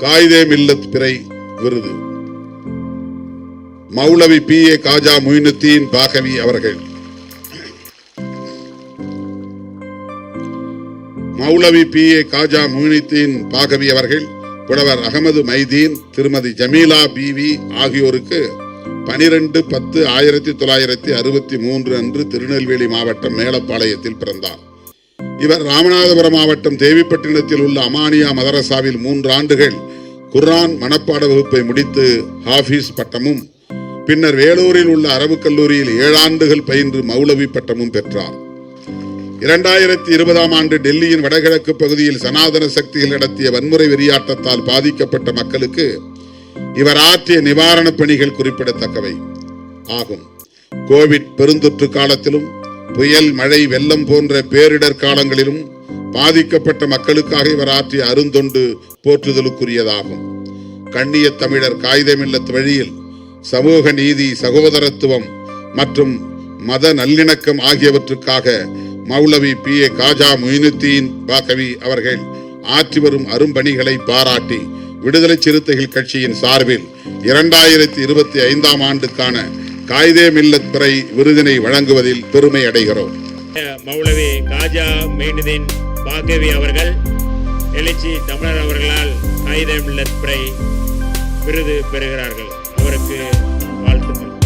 காயிதே மில்லத் பிறை விருது Moulavi P. A. Khaja Moinuddin Baqavi அவர்கள். மௌலவி பி. ஏ. காஜா மொயினுத்தீன் பாகவி அவர்கள் புலவர் அகமது மைதீன் திருமதி ஜமீலா பிவி ஆகியோருக்கு பனிரெண்டு பத்து ஆயிரத்தி தொள்ளாயிரத்தி அறுபத்தி மூன்று அன்று திருநெல்வேலி மாவட்டம் மேலப்பாளையத்தில் பிறந்தார். இவர் ராமநாதபுரம் மாவட்டம் தேவிப்பட்டினத்தில் உள்ள அமானியா மதரசாவில் மூன்று ஆண்டுகள் குர்ஆன் மனப்பாட வகுப்பை முடித்து ஹாஃபிஸ் பட்டமும் பின்னர் வேலூரில் உள்ள அரபு கல்லூரியில் ஏழாண்டுகள் பயின்று மௌலவி பட்டமும் பெற்றார். இரண்டாயிரத்தி இருபதாம் ஆண்டு டெல்லியின் வடகிழக்கு பகுதியில் சனாதன சக்திகள் நடத்திய வன்முறை வெறியாட்டத்தால் பாதிக்கப்பட்ட மக்களுக்கு இவர் ஆற்றிய நிவாரணப் பணிகள் குறிப்பிடத்தக்கவை. ஆகும். கோவிட் பெருந்தொற்று காலத்திலும் புயல் மழை வெள்ளம் போன்ற பேரிடர் காலங்களிலும் பாதிக்கப்பட்ட மக்களுக்காக இவர் ஆற்றிய அருந்தொண்டு போற்றுதலுக்குரியதாகும். கண்ணிய தமிழர் காகிதமில்லத் வழியில் சமூக நீதி சகோதரத்துவம் மற்றும் மத நல்லிணக்கம் ஆகியவற்றுக்காக மௌலவி பி. ஏ. காஜா மொயினுத்தீன் பாகவி அவர்கள் ஆற்றி வரும் அரும்பணிகளை பாராட்டி விடுதலை சிறுத்தைகள் கட்சியின் சார்பில் இரண்டாயிரத்தி இருபத்தி ஐந்தாம் ஆண்டுக்கான காயிதே மில்லத் விருதினை வழங்குவதில் பெருமை அடைகிறோம். மௌலவி காஜா மெய்னுதீன் பாகவி அவர்கள் எழுச்சி தமிழர் அவர்களால் காகிதம் துறை விருது பெறுகிறார்கள். அவருக்கு வாழ்த்துக்கள்.